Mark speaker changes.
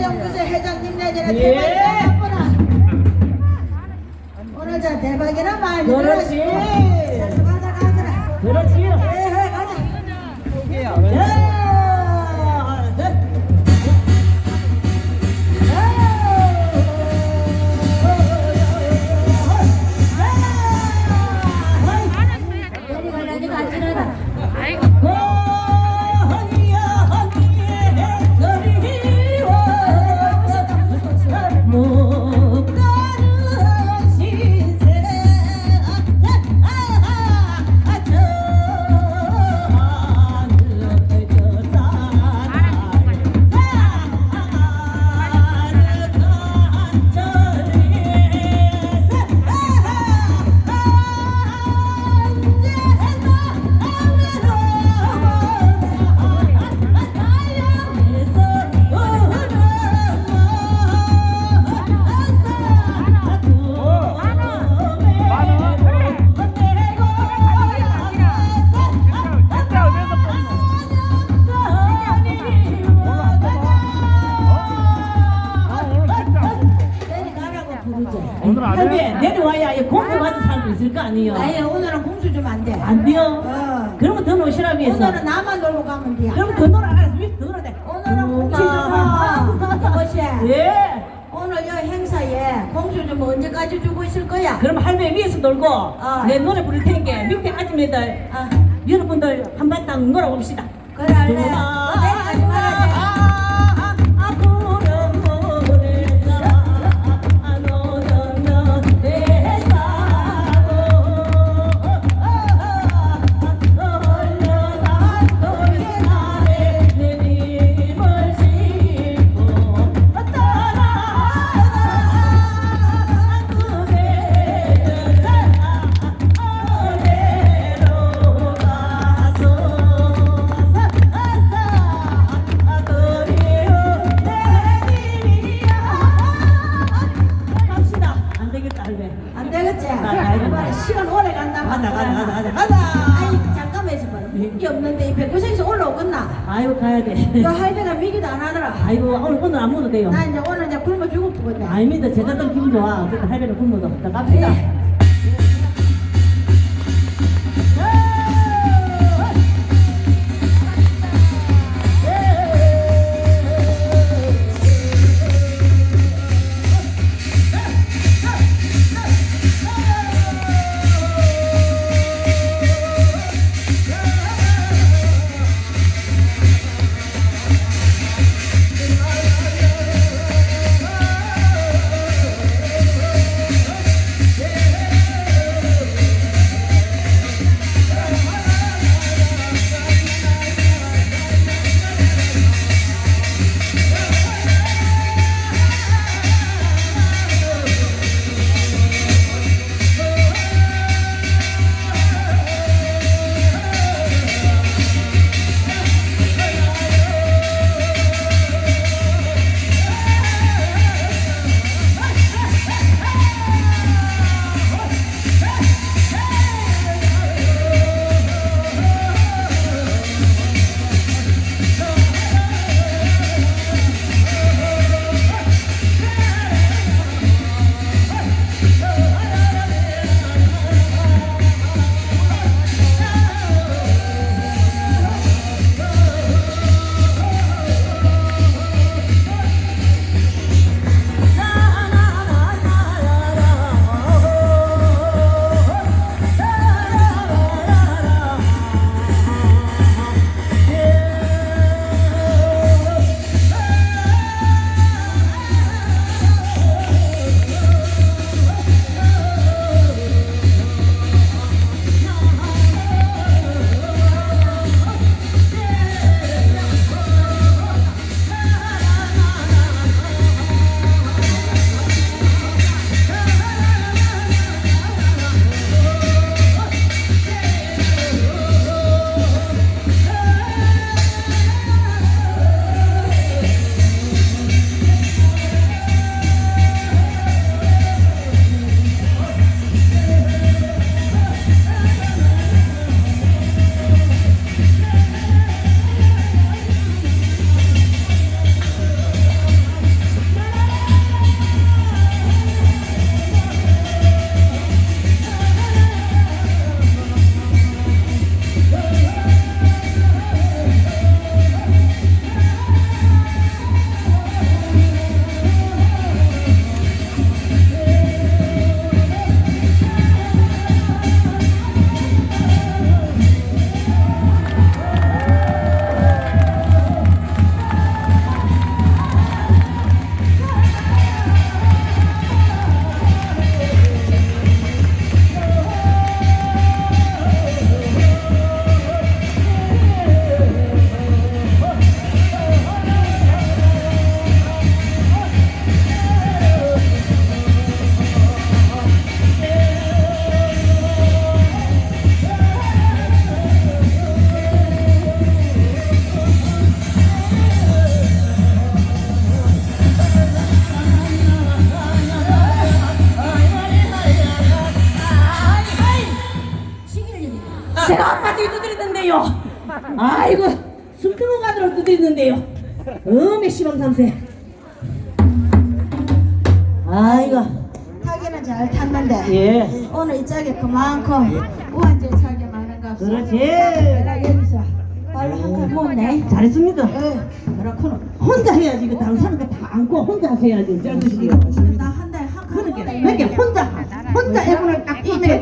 Speaker 1: 연구소
Speaker 2: 회장님
Speaker 1: 내년에 예.
Speaker 2: 대박이나
Speaker 1: 오늘 저 대박이란 말이 그렇지. 예. 들어가자 가자. 그렇지.
Speaker 3: 예, 예
Speaker 2: 가자. 여기요
Speaker 3: 해?
Speaker 2: 내려와야 이 공수 받은 사람도 있을 거 아니에요.
Speaker 1: 아예 오늘은 공수 좀 안 돼.
Speaker 2: 안 돼요?
Speaker 1: 어.
Speaker 2: 그러면 더 놓으시라 위해서.
Speaker 1: 오늘은 나만 놀고 가면 돼.
Speaker 2: 그럼 더 놀아. 알았어. 더 놀아 돼.
Speaker 1: 오늘은 공수 좀 하. 어시
Speaker 2: 예.
Speaker 1: 오늘 여 행사에 공수 좀 언제까지 주고 있을 거야?
Speaker 2: 그럼 할배 위에서 놀고 내 노래 부를 테니까 밑에 아줌매들
Speaker 1: 아,
Speaker 2: 여러분들 한바탕 놀아봅시다.
Speaker 1: 그래 할래.
Speaker 2: 된다.
Speaker 1: 이번에 시간 오래 간다.
Speaker 2: 가자 가자 가자 가자
Speaker 1: 아니 잠깐만 있어봐. 이게 없는데 이 백구생에서 올라오겠나?
Speaker 2: 아이고 가야 돼
Speaker 1: 너 할배가 미기도 안 하더라.
Speaker 2: 아이고 오늘 오늘 안 먹어도 돼요
Speaker 1: 나 이제 오늘 이제 굶어 죽을 거거든.
Speaker 2: 아닙니다 제가 더 기분 좋아 그때 할배는 굶어도 자 갑시다 제가 빠지게 두드리는데요. 아이고 숨기는 가들을 두드리는데요. 어메 시방 삼세. 아이고
Speaker 1: 타기는 잘 탔는데
Speaker 2: 예
Speaker 1: 오늘 이 짝이 그만큼 우한제 차게 많은가 보다.
Speaker 2: 그렇지.
Speaker 1: 내가 여기서 발로 한칸 모네.
Speaker 2: 잘했습니다.
Speaker 1: 어,
Speaker 2: 그렇구나. 혼자 해야지 이거 다른 사람 거다 안고 혼자 해야지 쩔듯이요.
Speaker 1: 나한 달에 한칸
Speaker 2: 그러니까
Speaker 1: 모네.
Speaker 2: 그러니까 혼자 혼자 애분을 딱